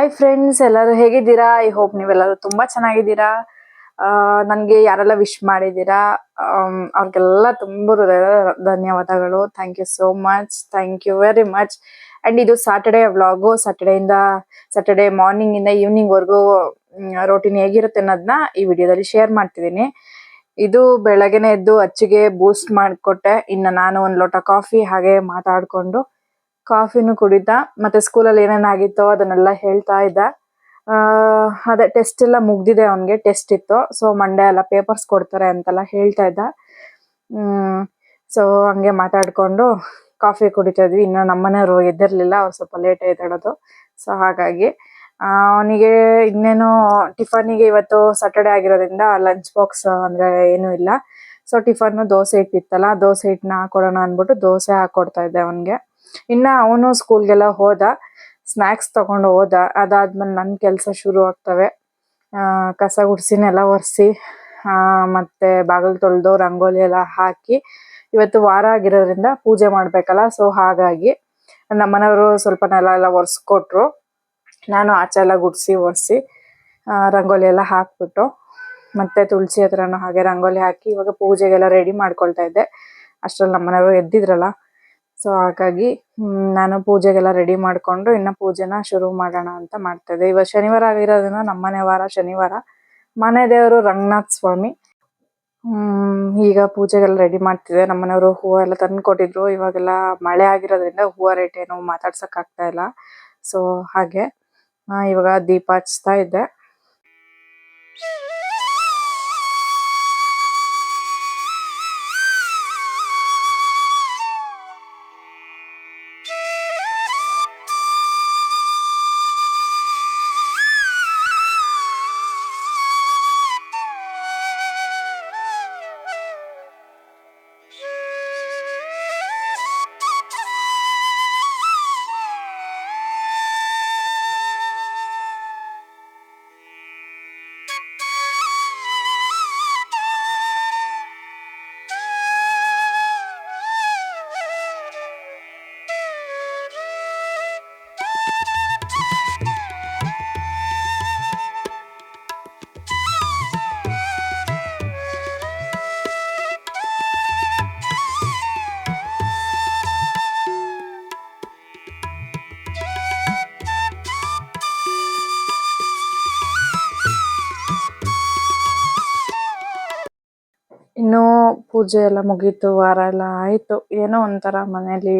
Hi friends ಎಲ್ಲರೂ ಹೇಗಿದ್ದೀರಾ? I hope ನೀವೆಲ್ಲರೂ ತುಂಬಾ ಚೆನ್ನಾಗಿದ್ದೀರಾ. ನನಗೆ ಯಾರೆಲ್ಲ ವಿಶ್ ಮಾಡಿದ್ದೀರಾ? ಅವ್ರಿಗೆಲ್ಲ ತುಂಬ ಹೃದಯದ ಧನ್ಯವಾದಗಳು. Thank you so much thank you very much and ಇದು ಸಾಟರ್ಡೆ ವ್ಲಾಗು ಇಂದ ಸಾಟರ್ಡೆ ಮಾರ್ನಿಂಗ್ ಇಂದ ಈವ್ನಿಂಗ್ ವರ್ಗು ರೋಟೀನ್ ಹೇಗಿರುತ್ತೆ ಅನ್ನೋದನ್ನ ಈ ವಿಡಿಯೋದಲ್ಲಿ ಶೇರ್ ಮಾಡ್ತಿದ್ದೀನಿ. ಇದು ಬೆಳಗ್ಗೆನೆ ಎದ್ದು ಅಚ್ಚಿಗೆ ಬೂಸ್ಟ್ ಮಾಡಿಕೊಟ್ಟೆ. ಇನ್ನು ನಾನು ಒಂದು ಲೋಟ ಕಾಫಿ ಹಾಗೆ ಮಾತಾಡ್ಕೊಂಡು ಕಾಫಿನೂ ಕುಡಿತಾ, ಮತ್ತೆ ಸ್ಕೂಲಲ್ಲಿ ಏನೇನಾಗಿತ್ತೋ ಅದನ್ನೆಲ್ಲ ಹೇಳ್ತಾ ಇದ್ದ. ಅದೇ ಟೆಸ್ಟ್ ಎಲ್ಲ ಮುಗ್ದಿದೆ ಅವನಿಗೆ ಟೆಸ್ಟ್ ಇತ್ತು. ಸೊ ಮಂಡೇ ಎಲ್ಲ ಪೇಪರ್ಸ್ ಕೊಡ್ತಾರೆ ಅಂತೆಲ್ಲ ಹೇಳ್ತಾ ಇದ್ದ. ಸೊ ಹಂಗೆ ಮಾತಾಡ್ಕೊಂಡು ಕಾಫಿ ಕುಡಿತಾ ಇದ್ವಿ. ಇನ್ನು ನಮ್ಮನೆಯವರು ಎದ್ದಿರಲಿಲ್ಲ, ಅವ್ರು ಸ್ವಲ್ಪ ಲೇಟ್ ಎದ್ದೇಳೋದು. ಸೊ ಹಾಗಾಗಿ ಅವನಿಗೆ ಇನ್ನೇನು ಟಿಫನಿಗೆ ಇವತ್ತು ಸಾಟರ್ಡೆ ಆಗಿರೋದ್ರಿಂದ ಲಂಚ್ ಬಾಕ್ಸ್ ಅಂದ್ರೆ ಏನು ಇಲ್ಲ. ಸೊ ಟಿಫನ್ನು ದೋಸೆ ಹಿಟ್ಟಿತ್ತಲ್ಲ, ದೋಸೆ ಹಿಟ್ಟನ್ನ ಹಾಕೊಡೋಣ ಅಂದ್ಬಿಟ್ಟು ದೋಸೆ ಹಾಕೊಡ್ತಾ ಇದ್ದೆ ಅವನಿಗೆ. ಇನ್ನ ಅವನು ಸ್ಕೂಲ್ಗೆಲ್ಲ ಹೋದ ಸ್ನಾಕ್ಸ್ ತಗೊಂಡು ಹೋದ, ಅದಾದ್ಮೇಲೆ ನನ್ನ ಕೆಲಸ ಶುರು ಆಗ್ತವೆ. ಕಸ ಗುಡ್ಸಿನೆಲ್ಲ ಒರೆಸಿ ಮತ್ತೆ ಬಾಗಿಲು ತೊಳೆದು ರಂಗೋಲಿ ಎಲ್ಲ ಹಾಕಿ, ಇವತ್ತು ವಾರ ಆಗಿರೋದ್ರಿಂದ ಪೂಜೆ ಮಾಡ್ಬೇಕಲ್ಲ ಸೊ ಹಾಗಾಗಿ ನಮ್ಮನೆಯವರು ಸ್ವಲ್ಪ ನೆಲ ಎಲ್ಲ ಒರೆಸ್ಕೊಟ್ರು. ನಾನು ಆಚೆ ಎಲ್ಲ ಗುಡಿಸಿ, ಒರೆಸಿ ರಂಗೋಲಿ ಎಲ್ಲ ಹಾಕ್ಬಿಟ್ಟು, ಮತ್ತೆ ತುಳಸಿ ಹತ್ರನೂ ಹಾಗೆ ರಂಗೋಲಿ ಹಾಕಿ ಇವಾಗ ಪೂಜೆಗೆಲ್ಲ ರೆಡಿ ಮಾಡ್ಕೊಳ್ತಾ ಇದ್ದೆ. ಅಷ್ಟ್ರಲ್ಲಿ ನಮ್ಮನೆಯವರು ಎದ್ದಿದ್ರಲ್ಲ ಸೊ ಹಾಗಾಗಿ ನಾನು ಪೂಜೆಗೆಲ್ಲ ರೆಡಿ ಮಾಡ್ಕೊಂಡು ಇನ್ನ ಪೂಜೆನ ಶುರು ಮಾಡೋಣ ಅಂತ ಮಾಡ್ತಾ ಇದ್ದೆ ಇವಾಗ ಶನಿವಾರ ಆಗಿರೋದ್ರಿಂದ ನಮ್ಮನೆ ವಾರ ಶನಿವಾರ. ಮನೆ ದೇವರು ರಂಗನಾಥ್ ಸ್ವಾಮಿ. ಈಗ ಪೂಜೆಗೆಲ್ಲ ರೆಡಿ ಮಾಡ್ತಿದ್ದೆ. ನಮ್ಮನೆಯವರು ಹೂವು ಎಲ್ಲ ತಂದು ಕೊಟ್ಟಿದ್ರು. ಇವಾಗೆಲ್ಲ ಮಳೆ ಆಗಿರೋದ್ರಿಂದ ಹೂವು ರೇಟ್ ಏನು ಮಾತಾಡ್ಸೋಕ್ಕಾಗ್ತಾ ಇಲ್ಲ. ಸೊ ಹಾಗೆ ಇವಾಗ ದೀಪ ಹಚ್ತಾ ಇದ್ದೆ. ಪೂಜೆ ಎಲ್ಲ ಮುಗೀತು, ವಾರ ಎಲ್ಲ ಆಯ್ತು. ಏನೋ ಒಂಥರ ಮನೇಲಿ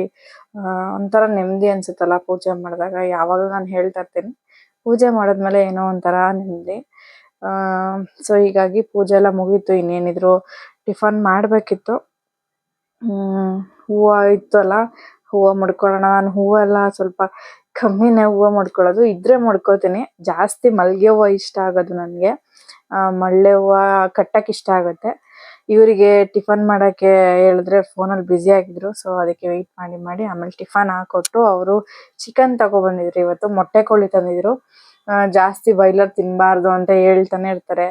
ಒಂಥರ ನೆಮ್ಮದಿ ಅನ್ಸುತ್ತಲ್ಲ ಪೂಜೆ ಮಾಡಿದಾಗ. ಯಾವಾಗ ನಾನು ಹೇಳ್ತಾ ಇರ್ತೀನಿ. ಪೂಜೆ ಮಾಡಿದ್ಮೇಲೆ ಏನೋ ಒಂಥರ ನೆಮ್ಮದಿ. ಸೊ ಹೀಗಾಗಿ ಪೂಜೆ ಎಲ್ಲ ಮುಗೀತು. ಇನ್ನೇನಿದ್ರು ಟಿಫನ್ ಮಾಡಬೇಕಿತ್ತು. ಹೂವು ಇತ್ತಲ್ಲ ಹೂವು ಮುಡ್ಕೊಳ್ಳೋಣ. ನಾನು ಹೂವೆಲ್ಲ ಸ್ವಲ್ಪ ಕಮ್ಮಿನೇ ಹೂವು ಮುಡ್ಕೊಳ್ಳೋದು. ಇದ್ರೆ ಮುಡ್ಕೋತೀನಿ. ಜಾಸ್ತಿ ಮಲ್ಲಿಗೆ ಹೂವು ಇಷ್ಟ ಆಗೋದು ನನಗೆ. ಮಳ್ಳೆ ಹೂವು ಕಟ್ಟಕ್ ಇಷ್ಟ ಆಗುತ್ತೆ. ಇವರಿಗೆ ಟಿಫನ್ ಮಾಡಕ್ಕೆ ಹೇಳಿದ್ರೆ ಫೋನ್ ಅಲ್ಲಿ ಬ್ಯುಸಿ ಆಗಿದ್ರು, ಸೊ ಅದಕ್ಕೆ ವೆಯ್ಟ್ ಮಾಡಿ ಮಾಡಿ ಆಮೇಲೆ ಟಿಫನ್ ಹಾಕೊಟ್ಟು ಅವರು ಚಿಕನ್ ತಗೊಬಂದಿದ್ರು. ಇವತ್ತು ಮೊಟ್ಟೆ ಕೋಳಿ ತಂದಿದ್ರು. ಜಾಸ್ತಿ ಬಾಯ್ಲರ್ ತಿನ್ನಬಾರ್ದು ಅಂತ ಹೇಳ್ತಾನೆ ಇರ್ತಾರೆ.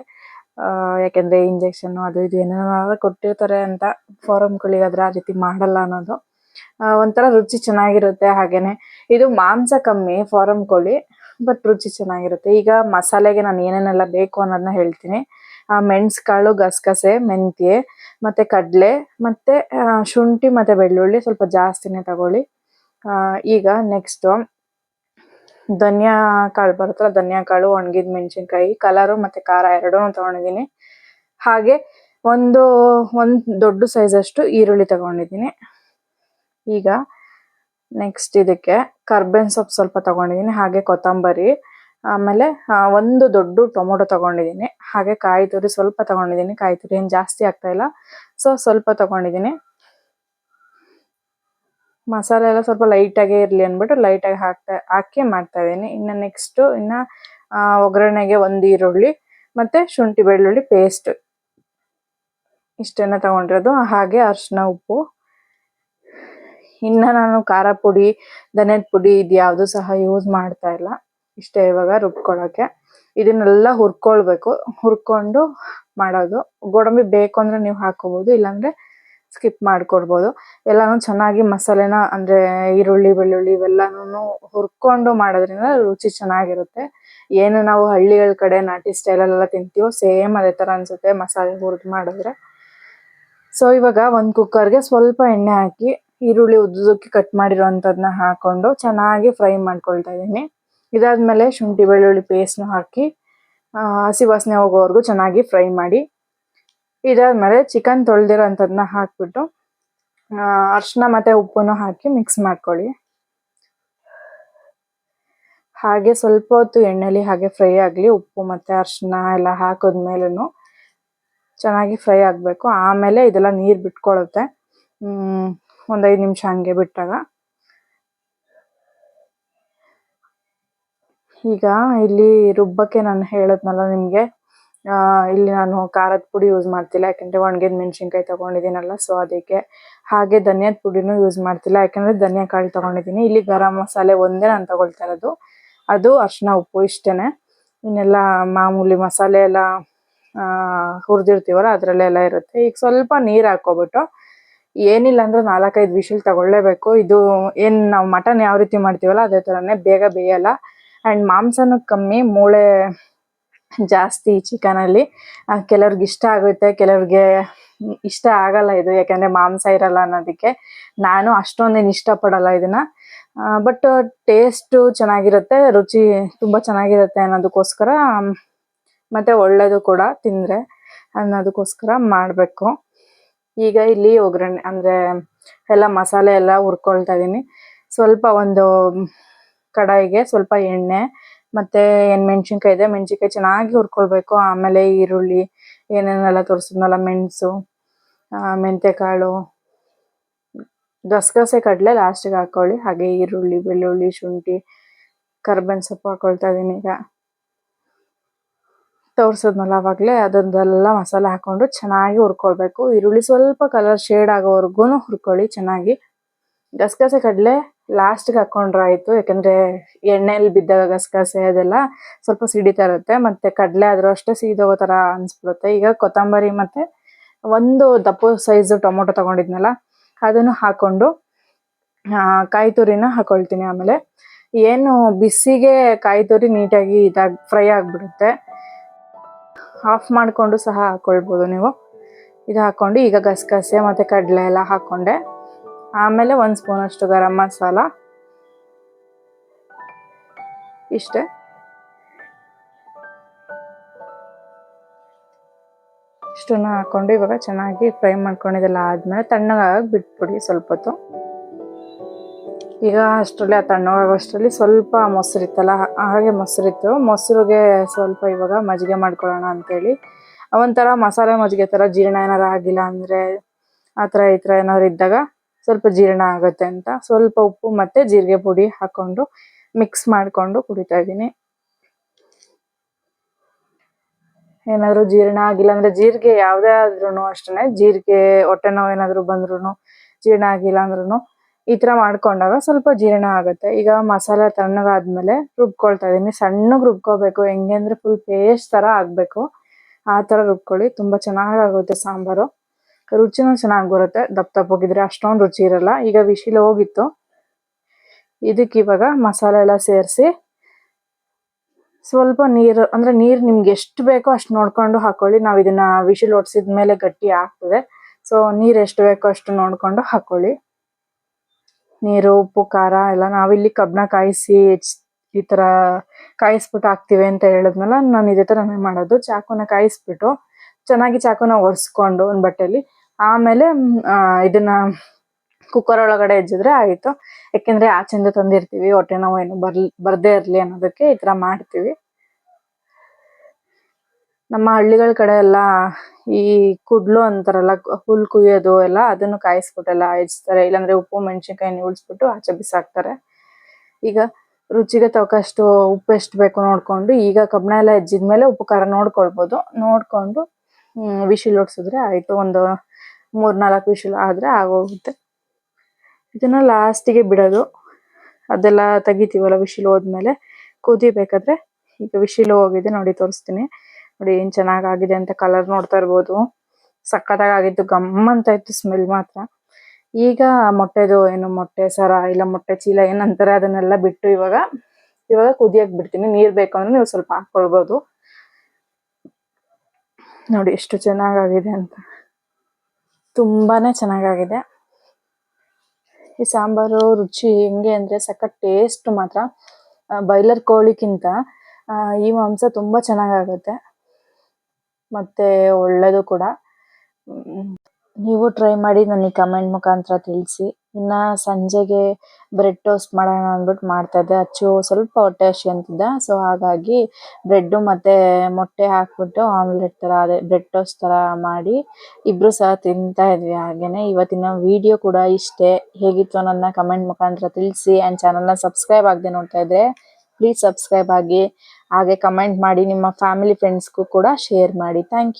ಯಾಕೆಂದ್ರೆ ಇಂಜೆಕ್ಷನ್ ಅದು ಇದು ಏನೇನೋ ಕೊಟ್ಟಿರ್ತಾರೆ ಅಂತ ಫಾರಂ ಕೋಳಿಗಾದ್ರೆ ಆ ರೀತಿ ಮಾಡಲ್ಲ ಅನ್ನೋದು. ಒಂಥರ ರುಚಿ ಚೆನ್ನಾಗಿರುತ್ತೆ ಹಾಗೇನೆ. ಇದು ಮಾಂಸ ಕಮ್ಮಿ ಫಾರಂ ಕೋಳಿ ಬಟ್ ರುಚಿ ಚೆನ್ನಾಗಿರುತ್ತೆ. ಈಗ ಮಸಾಲೆಗೆ ನಾನು ಏನೇನೆಲ್ಲ ಬೇಕು ಅನ್ನೋದನ್ನ ಹೇಳ್ತೀನಿ. ಮೆಣಸ್ಕಾಳು, ಗಸಗಸೆ, ಮೆಂತ್ಯೆ, ಮತ್ತೆ ಕಡಲೆ, ಮತ್ತೆ ಶುಂಠಿ ಮತ್ತೆ ಬೆಳ್ಳುಳ್ಳಿ ಸ್ವಲ್ಪ ಜಾಸ್ತಿನೇ ತಗೊಳ್ಳಿ. ಈಗ ನೆಕ್ಸ್ಟ್ ಧನಿಯಾ ಕಾಳು ಬರುತ್ತಲ್ಲ, ಧನಿಯಾ ಕಾಳು, ಒಣಗಿದ ಮೆಣಸಿನ್ಕಾಯಿ ಕಲರು ಮತ್ತೆ ಖಾರ ಎರಡೂ ತಗೊಂಡಿದ್ದೀನಿ. ಹಾಗೆ ಒಂದು, ಒಂದ್ ದೊಡ್ಡ ಸೈಜ್ ಅಷ್ಟು ಈರುಳ್ಳಿ ತಗೊಂಡಿದ್ದೀನಿ. ಈಗ ನೆಕ್ಸ್ಟ್ ಇದಕ್ಕೆ ಕರ್ಬೇವಿನ ಸೊಪ್ಪು ಸ್ವಲ್ಪ ತಗೊಂಡಿದ್ದೀನಿ, ಹಾಗೆ ಕೊತ್ತಂಬರಿ. ಆಮೇಲೆ ಒಂದು ದೊಡ್ಡ ಟೊಮೊಟೊ ತಗೊಂಡಿದ್ದೀನಿ. ಹಾಗೆ ಕಾಯಿ ತುರಿ ಸ್ವಲ್ಪ ತಗೊಂಡಿದ್ದೀನಿ. ಕಾಯಿ ತುರಿ ಏನು ಜಾಸ್ತಿ ಆಗ್ತಾ ಇಲ್ಲ. ಸೊ ಸ್ವಲ್ಪ ತಗೊಂಡಿದ್ದೀನಿ. ಮಸಾಲೆ ಎಲ್ಲ ಸ್ವಲ್ಪ ಲೈಟಾಗೇ ಇರಲಿ ಅಂದ್ಬಿಟ್ಟು ಲೈಟಾಗಿ ಹಾಕ್ತಾ, ಹಾಕಿ ಮಾಡ್ತಾ ಇದ್ದೀನಿ. ಇನ್ನು ನೆಕ್ಸ್ಟು ಇನ್ನು ಒಗ್ಗರಣೆಗೆ ಒಂದು ಈರುಳ್ಳಿ ಮತ್ತು ಶುಂಠಿ ಬೆಳ್ಳುಳ್ಳಿ ಪೇಸ್ಟ್ ಇಷ್ಟನ್ನ ತಗೊಂಡಿರೋದು. ಹಾಗೆ ಅರಿಶಿನ ಉಪ್ಪು. ಇನ್ನು ನಾನು ಖಾರ ಪುಡಿ ಧನಿಯದ ಪುಡಿ ಇದು ಯಾವುದು ಸಹ ಯೂಸ್ ಮಾಡ್ತಾ ಇಲ್ಲ. ಇಷ್ಟೇ ಇವಾಗ ರುಬ್ಕೊಳಕ್ಕೆ. ಇದನ್ನೆಲ್ಲ ಹುರ್ಕೊಳ್ಬೇಕು. ಹುರ್ಕೊಂಡು ಮಾಡೋದು. ಗೋಡಂಬಿ ಬೇಕು ಅಂದರೆ ನೀವು ಹಾಕೋಬೋದು ಇಲ್ಲಾಂದರೆ ಸ್ಕಿಪ್ ಮಾಡ್ಕೊಡ್ಬೋದು. ಎಲ್ಲಾನು ಚೆನ್ನಾಗಿ ಮಸಾಲೆನ ಅಂದರೆ ಈರುಳ್ಳಿ, ಬೆಳ್ಳುಳ್ಳಿ ಇವೆಲ್ಲನೂ ಹುರ್ಕೊಂಡು ಮಾಡೋದ್ರಿಂದ ರುಚಿ ಚೆನ್ನಾಗಿರುತ್ತೆ. ಏನು ನಾವು ಹಳ್ಳಿಗಳ ಕಡೆ ನಾಟಿ ಸ್ಟೈಲಲ್ಲೆಲ್ಲ ತಿಂತೀವೋ ಸೇಮ್ ಅದೇ ಥರ ಅನ್ಸುತ್ತೆ ಮಸಾಲೆ ಹುರಿದು ಮಾಡಿದ್ರೆ. ಸೊ, ಇವಾಗ ಒಂದು ಕುಕ್ಕರ್ಗೆ ಸ್ವಲ್ಪ ಎಣ್ಣೆ ಹಾಕಿ ಈರುಳ್ಳಿ ಉದ್ದುದಕ್ಕೆ ಕಟ್ ಮಾಡಿರೋಂಥದ್ದನ್ನ ಹಾಕ್ಕೊಂಡು ಚೆನ್ನಾಗಿ ಫ್ರೈ ಮಾಡ್ಕೊಳ್ತಾ ಇದ್ದೀನಿ. ಇದಾದ್ಮೇಲೆ ಶುಂಠಿ, ಬೆಳ್ಳುಳ್ಳಿ ಪೇಸ್ಟ್ನ ಹಾಕಿ ಹಸಿ ವಾಸನೆ ಹೋಗೋವರೆಗೂ ಚೆನ್ನಾಗಿ ಫ್ರೈ ಮಾಡಿ. ಇದಾದ್ಮೇಲೆ ಚಿಕನ್ ತೊಳೆದಿರೋಂಥದ್ದನ್ನ ಹಾಕ್ಬಿಟ್ಟು ಅರ್ಶಿನ ಮತ್ತು ಉಪ್ಪನ್ನು ಹಾಕಿ ಮಿಕ್ಸ್ ಮಾಡ್ಕೊಳ್ಳಿ. ಹಾಗೆ ಸ್ವಲ್ಪ ಹೊತ್ತು ಎಣ್ಣೆಲಿ ಹಾಗೆ ಫ್ರೈ ಆಗಲಿ, ಉಪ್ಪು ಮತ್ತು ಅರ್ಶಿನ ಎಲ್ಲ ಹಾಕಿದ್ಮೇಲೂ ಚೆನ್ನಾಗಿ ಫ್ರೈ ಆಗಬೇಕು. ಆಮೇಲೆ ಇದೆಲ್ಲ ನೀರು ಬಿಟ್ಕೊಳ್ಳುತ್ತೆ ಒಂದು ಒಂದ್ ಐದು ನಿಮಿಷ ಹಂಗೆ ಬಿಟ್ಟಾಗ. ಈಗ ಇಲ್ಲಿ ರುಬ್ಬಕ್ಕೆ ನಾನು ಹೇಳದ್ನಲ್ಲ ನಿಮಗೆ ಇಲ್ಲಿ ನಾನು ಖಾರದ ಪುಡಿ ಯೂಸ್ ಮಾಡ್ತಿಲ್ಲ, ಯಾಕಂದ್ರೆ ಒಣಗಿದ ಮೆಣಸಿನ್ಕಾಯಿ ತಗೊಂಡಿದ್ದೀನಲ್ಲ ಸೊ ಅದಕ್ಕೆ ಹಾಗೆ ಧನಿಯಾದ ಪುಡಿನೂ ಯೂಸ್ ಮಾಡ್ತಿಲ್ಲ, ಯಾಕಂದ್ರೆ ಧನಿಯಾ ಕಾಳು ತಗೊಂಡಿದ್ದೀನಿ. ಇಲ್ಲಿ ಗರಂ ಮಸಾಲೆ ಒಂದೇ ನಾನು ತಗೊಳ್ತಾ ಇರೋದು, ಅದು ಅರ್ಶಿನ ಉಪ್ಪು ಇಷ್ಟೇನೆ. ಇನ್ನೆಲ್ಲ ಮಾಮೂಲಿ ಮಸಾಲೆ ಎಲ್ಲ ಹುರಿದಿರ್ತೀವಲ್ಲ, ಅದ್ರಲ್ಲೆಲ್ಲ ಇರುತ್ತೆ. ಈಗ ಸ್ವಲ್ಪ ನೀರು ಹಾಕೋಬಿಟ್ಟು, ಏನಿಲ್ಲ ಅಂದ್ರೆ ನಾಲ್ಕೈದು ವಿಷಲ್ ತಗೊಳ್ಳೇಬೇಕು. ಇದು ಏನು ನಾವು ಮಟನ್ ಯಾವ ರೀತಿ ಮಾಡ್ತೀವಲ್ಲ, ಅದೇ ಥರನೇ ಬೇಗ ಬೇಯಲ್ಲ. ಅಂಡ್ ಮಾಂಸನೂ ಕಮ್ಮಿ, ಮೂಳೆ ಜಾಸ್ತಿ ಚಿಕನಲ್ಲಿ. ಕೆಲವ್ರಿಗೆ ಇಷ್ಟ ಆಗುತ್ತೆ, ಕೆಲವ್ರಿಗೆ ಇಷ್ಟ ಆಗಲ್ಲ ಇದು, ಯಾಕಂದ್ರೆ ಮಾಂಸ ಇರಲ್ಲ ಅನ್ನೋದಕ್ಕೆ. ನಾನು ಅಷ್ಟೊಂದೇನು ಇಷ್ಟಪಡಲ್ಲ ಇದನ್ನ. ಬಟ್ ಟೇಸ್ಟ್ ಚೆನ್ನಾಗಿರುತ್ತೆ, ರುಚಿ ತುಂಬಾ ಚೆನ್ನಾಗಿರುತ್ತೆ ಅನ್ನೋದಕ್ಕೋಸ್ಕರ, ಮತ್ತೆ ಒಳ್ಳೇದು ಕೂಡ ತಿಂದ್ರೆ ಅನ್ನೋದಕ್ಕೋಸ್ಕರ ಮಾಡಬೇಕು. ಈಗ ಇಲ್ಲಿ ಒಗ್ಗರಣೆ ಅಂದ್ರೆ ಎಲ್ಲ ಮಸಾಲೆ ಎಲ್ಲ ಹುರ್ಕೊಳ್ತಾ ಇದ್ದೀನಿ ಸ್ವಲ್ಪ ಒಂದು ಕಡಾಯಿಗೆ ಸ್ವಲ್ಪ ಎಣ್ಣೆ ಮತ್ತೆ ಏನ್ ಮೆಣಸಿನ್ಕಾಯಿ ಇದೆ, ಮೆಣಸಿನ್ಕಾಯಿ ಚೆನ್ನಾಗಿ ಹುರ್ಕೊಳ್ಬೇಕು. ಆಮೇಲೆ ಈರುಳ್ಳಿ, ಏನೇನೆಲ್ಲ ತೋರಿಸಿದ್ನಲ್ಲ, ಮೆಣಸು ಮೆಂತೆಕಾಳು. ಗಸಗಸೆ ಕಡಲೆ ಲಾಸ್ಟಿಗೆ ಹಾಕೊಳ್ಳಿ. ಹಾಗೆ ಈರುಳ್ಳಿ, ಬೆಳ್ಳುಳ್ಳಿ, ಶುಂಠಿ, ಕರ್ಬೇವಿನ ಸೊಪ್ಪು ಹಾಕೊಳ್ತಾ ಇದೀನಿ ಈಗ. ತೋರಿಸಿದ್ನಲ್ಲ ಅವಾಗಲೇ ಅದನ್ನೆಲ್ಲ ಮಸಾಲೆ ಹಾಕೊಂಡು ಚೆನ್ನಾಗಿ ಹುರ್ಕೊಳ್ಬೇಕು. ಈರುಳ್ಳಿ ಸ್ವಲ್ಪ ಕಲರ್ ಶೇಡ್ ಆಗೋವರೆಗೂ ಹುರ್ಕೊಳ್ಳಿ ಚೆನ್ನಾಗಿ. ಗಸಗಸೆ ಕಡಲೆ ಲಾಸ್ಟ್ಗೆ ಹಾಕೊಂಡ್ರೆ ಆಯ್ತು. ಯಾಕಂದರೆ ಎಣ್ಣೆಯಲ್ಲಿ ಬಿದ್ದಾಗ ಗಸಗಸೆ ಅದೆಲ್ಲ ಸ್ವಲ್ಪ ಸಿಡಿತಾ ಇರುತ್ತೆ. ಮತ್ತೆ ಕಡಲೆ ಆದರೂ ಅಷ್ಟೇ ಸೀದೋಗೋ ಥರ ಅನಿಸ್ಬಿಡುತ್ತೆ. ಈಗ ಕೊತ್ತಂಬರಿ ಮತ್ತೆ ಒಂದು ದಪ್ಪ ಸೈಜ್ ಟೊಮೊಟೊ ತಗೊಂಡಿದ್ನಲ್ಲ, ಅದನ್ನು ಹಾಕೊಂಡು ಕಾಯಿ ತುರಿನ ಹಾಕೊಳ್ತೀನಿ ಆಮೇಲೆ. ಏನು ಬಿಸಿಗೆ ಕಾಯಿ ತುರಿ ನೀಟಾಗಿ ಇದಾಗ್ ಫ್ರೈ ಆಗಿಬಿಡುತ್ತೆ. ಆಫ್ ಮಾಡಿಕೊಂಡು ಸಹ ಹಾಕೊಳ್ಬೋದು ನೀವು. ಇದು ಹಾಕ್ಕೊಂಡು ಈಗ ಗಸಗಸೆ ಮತ್ತು ಕಡಲೆ ಎಲ್ಲ ಹಾಕೊಂಡೆ. ಆಮೇಲೆ ಒಂದು ಸ್ಪೂನ್ ಅಷ್ಟು ಗರಂ ಮಸಾಲ. ಇಷ್ಟೇ. ಇಷ್ಟನ್ನ ಹಾಕೊಂಡು ಇವಾಗ ಚೆನ್ನಾಗಿ ಫ್ರೈ ಮಾಡ್ಕೊಂಡಿದ್ದೆಲ್ಲ ಆದಮೇಲೆ ತಣ್ಣಗಾಗಿ ಬಿಟ್ಬಿಡಿ ಸ್ವಲ್ಪ ಹೊತ್ತು. ಈಗ ಅಷ್ಟರಲ್ಲಿ, ಆ ತಣ್ಣಗಾಗೋಷ್ಟರಲ್ಲಿ ಸ್ವಲ್ಪ ಮೊಸರಿತ್ತಲ್ಲ, ಹಾಗೆ ಮೊಸರಿತ್ತು. ಮೊಸರಿಗೆ ಸ್ವಲ್ಪ ಇವಾಗ ಮಜ್ಜಿಗೆ ಮಾಡ್ಕೊಳ್ಳೋಣ ಅಂತೇಳಿ. ಒಂಥರ ಮಸಾಲೆ ಮಜ್ಜಿಗೆ ಥರ ಜೀರ್ಣ ಏನಾರು ಆಗಿಲ್ಲ ಅಂದರೆ ಆ ಥರ ಈ ಥರ ಏನಾದ್ರು ಇದ್ದಾಗ ಸ್ವಲ್ಪ ಜೀರ್ಣ ಆಗುತ್ತೆ ಅಂತ. ಸ್ವಲ್ಪ ಉಪ್ಪು ಮತ್ತೆ ಜೀರಿಗೆ ಪುಡಿ ಹಾಕೊಂಡು ಮಿಕ್ಸ್ ಮಾಡಿಕೊಂಡು ಕುಡಿತಾ ಇದ್ದೀನಿ. ಏನಾದರೂ ಜೀರ್ಣ ಆಗಿಲ್ಲ ಅಂದ್ರೆ ಜೀರಿಗೆ ಯಾವುದೇ ಆದ್ರೂ ಅಷ್ಟೇ ಜೀರಿಗೆ ಹೊಟ್ಟೆ ನೋವು ಏನಾದ್ರು ಬಂದ್ರೂ ಜೀರ್ಣ ಆಗಿಲ್ಲ ಅಂದ್ರೂ ಈ ತರ ಮಾಡ್ಕೊಂಡಾಗ ಸ್ವಲ್ಪ ಜೀರ್ಣ ಆಗುತ್ತೆ. ಈಗ ಮಸಾಲೆ ತಣ್ಣಗಾದ್ಮೇಲೆ ರುಬ್ಕೊಳ್ತಾ ಇದ್ದೀನಿ. ಸಣ್ಣಗೆ ರುಬ್ಕೋಬೇಕು. ಹೆಂಗೆ ಅಂದ್ರೆ ಫುಲ್ ಪೇಸ್ಟ್ ತರ ಆಗ್ಬೇಕು. ಆ ತರ ರುಬ್ಕೊಳ್ಳಿ. ತುಂಬಾ ಚೆನ್ನಾಗಾಗುತ್ತೆ ಸಾಂಬಾರು. ರುಚಿನೂ ಚೆನ್ನಾಗಿ ಬರುತ್ತೆ. ದಪ್ಪ ಹೋಗಿದ್ರೆ ಅಷ್ಟೊಂದು ರುಚಿ ಇರಲ್ಲ. ಈಗ ವಿಶಿಲ್ ಹೋಗಿತ್ತು. ಇದಕ್ಕೆ ಇವಾಗ ಮಸಾಲೆ ಎಲ್ಲ ಸೇರಿಸಿ ಸ್ವಲ್ಪ ನೀರು, ಅಂದ್ರೆ ನೀರು ನಿಮ್ಗೆ ಎಷ್ಟು ಬೇಕೋ ಅಷ್ಟು ನೋಡ್ಕೊಂಡು ಹಾಕೊಳ್ಳಿ. ನಾವು ಇದನ್ನು ವಿಶಿಲ್ ಒಡಿಸಿದ ಮೇಲೆ ಗಟ್ಟಿ ಆಗ್ತದೆ. ಸೊ ನೀರು ಎಷ್ಟು ಬೇಕೋ ಅಷ್ಟು ನೋಡ್ಕೊಂಡು ಹಾಕೊಳ್ಳಿ. ನೀರು, ಉಪ್ಪು, ಖಾರ ಎಲ್ಲ ನಾವಿಲ್ಲಿ ಕಬ್ಬನ್ನ ಕಾಯಿಸಿ ಈ ತರ ಕಾಯಿಸ್ಬಿಟ್ಟು ಹಾಕ್ತೀವಿ ಅಂತ ಹೇಳಿದ್ಮೇಲೆ ನಾನು ಇದೇ ತರನೇ ಮಾಡೋದು. ಚಾಕುನ ಕಾಯಿಸ್ಬಿಟ್ಟು ಚೆನ್ನಾಗಿ ಚಾಕುನ ಒರೆಸ್ಕೊಂಡು ಒಂದು ಬಟ್ಟೆಲಿ ಆಮೇಲೆ ಇದನ್ನ ಕುಕ್ಕರ್ ಒಳಗಡೆ ಹೆಜ್ಜಿದ್ರೆ ಆಯ್ತು. ಯಾಕೆಂದ್ರೆ ಆಚೆಯಿಂದ ತಂದಿರ್ತೀವಿ, ಹೊಟ್ಟೆ ನೋವು ಏನು ಬರ್ಲ್, ಬರ್ದೇ ಇರ್ಲಿ ಅನ್ನೋದಕ್ಕೆ ಈ ಥರ ಮಾಡ್ತೀವಿ. ನಮ್ಮ ಹಳ್ಳಿಗಳ ಕಡೆ ಎಲ್ಲ ಈ ಕುಡ್ಲು ಅಂತಾರಲ್ಲ, ಹುಲ್ ಕುಯ್ಯೋದು ಎಲ್ಲ ಅದನ್ನು ಕಾಯಿಸ್ಬಿಟ್ಟೆಲ್ಲ ಹೆಚ್ತಾರೆ ಇಲ್ಲಾಂದ್ರೆ ಉಪ್ಪು, ಮೆಣಸಿನ್ಕಾಯಿ ಉಳಿಸ್ಬಿಟ್ಟು ಆಚೆ ಬಿಸಾಕ್ತಾರೆ. ಈಗ ರುಚಿಗೆ ತಕ್ಕಷ್ಟು ಉಪ್ಪು ಎಷ್ಟು ಬೇಕು ನೋಡಿಕೊಂಡು, ಈಗ ಕಬ್ಬಣ ಎಲ್ಲ ಹೆಜ್ಜಿದ್ಮೇಲೆ ಉಪ್ಪು ಖಾರ ನೋಡ್ಕೊಳ್ಬೋದು. ನೋಡಿಕೊಂಡು ವಿಶಿಲ್ ಒಡ್ಸಿದ್ರೆ ಆಯ್ತು. ಒಂದು ಮೂರ್ ನಾಲ್ಕು ವಿಶಿಲ್ ಆದ್ರೆ ಆಗೋಗುತ್ತೆ. ಇದನ್ನ ಲಾಸ್ಟಿಗೆ ಬಿಡೋದು. ಅದೆಲ್ಲ ತೆಗಿತೀವಲ್ಲ ವಿಶಿಲ್ ಹೋದ್ಮೇಲೆ. ಕುದಿಬೇಕಾದ್ರೆ ಈಗ ವಿಶಿಲ್ ಹೋಗಿದೆ, ನೋಡಿ ತೋರಿಸ್ತೀನಿ. ನೋಡಿ ಏನ್ ಚೆನ್ನಾಗಾಗಿದೆ ಅಂತ ಕಲರ್ ನೋಡ್ತಾ ಇರ್ಬೋದು. ಸಕ್ಕತ್ತಾಗಿತ್ತು ಆಗಿತ್ತು ಗಮ್ಮಂತ ಇತ್ತು ಸ್ಮೆಲ್ ಮಾತ್ರ. ಈಗ ಮೊಟ್ಟೆದು ಏನು, ಮೊಟ್ಟೆ ಸರ ಇಲ್ಲ ಮೊಟ್ಟೆ ಚೀಲ ಏನಂತಾರೆ ಅದನ್ನೆಲ್ಲ ಬಿಟ್ಟು ಇವಾಗ ಇವಾಗ ಕುದಿಯಕ್ ಬಿಡ್ತೀನಿ. ನೀರ್ ಬೇಕು ಅಂದ್ರೆ ನೀವು ಸ್ವಲ್ಪ ಹಾಕೊಳ್ಬೋದು. ನೋಡಿ ಎಷ್ಟು ಚೆನ್ನಾಗಾಗಿದೆ ಅಂತ. ತುಂಬಾನೇ ಚೆನ್ನಾಗಾಗಿದೆ. ಈ ಸಾಂಬಾರು ರುಚಿ ಹೆಂಗೆ ಅಂದ್ರೆ ಸಖತ್ ಟೇಸ್ಟ್ ಮಾತ್ರ. ಬಾಯ್ಲರ್ ಕೋಳಿಗಿಂತ ಈ ಮಾಂಸ ತುಂಬ ಚೆನ್ನಾಗಾಗುತ್ತೆ. ಮತ್ತೆ ಒಳ್ಳೆಯದು ಕೂಡ. ನೀವು ಟ್ರೈ ಮಾಡಿ ನನಗೆ ಕಮೆಂಟ್ ಮುಖಾಂತರ ತಿಳಿಸಿ. ಇನ್ನ ಸಂಜೆಗೆ ಬ್ರೆಡ್ ಟೋಸ್ಟ್ ಮಾಡೋಣ ಅಂದ್ಬಿಟ್ಟು ಮಾಡ್ತಾ ಇದ್ದೆ. ಅಚ್ಚು, ಸ್ವಲ್ಪ ಹೊಟ್ಟೆ ಹಸಿ ಅಂತಿದ್ದ. ಸೊ ಹಾಗಾಗಿ ಬ್ರೆಡ್ ಮತ್ತೆ ಮೊಟ್ಟೆ ಹಾಕ್ಬಿಟ್ಟು ಆಮ್ಲೆಟ್ ತರ ಅದೇ ಬ್ರೆಡ್ ಟೋಸ್ಟ್ ತರ ಮಾಡಿ ಇಬ್ರು ಸಹ ತಿಂತಾ ಇದ್ವಿ ಹಾಗೇನೆ. ಇವತ್ತಿನ ವಿಡಿಯೋ ಕೂಡ ಇಷ್ಟೇ. ಹೇಗಿತ್ತು ನನ್ನ ಕಮೆಂಟ್ ಮುಖಾಂತರ ತಿಳಿಸಿ ಅಂಡ್ ಚಾನಲ್ನ ಸಬ್ಸ್ಕ್ರೈಬ್ ಆಗದೆ ನೋಡ್ತಾ ಇದ್ರೆ ಪ್ಲೀಸ್ ಸಬ್ಸ್ಕ್ರೈಬ್ ಆಗಿ, ಹಾಗೆ ಕಮೆಂಟ್ ಮಾಡಿ ನಿಮ್ಮ ಫ್ಯಾಮಿಲಿ ಫ್ರೆಂಡ್ಸ್ಗೂ ಕೂಡ ಶೇರ್ ಮಾಡಿ. Thank you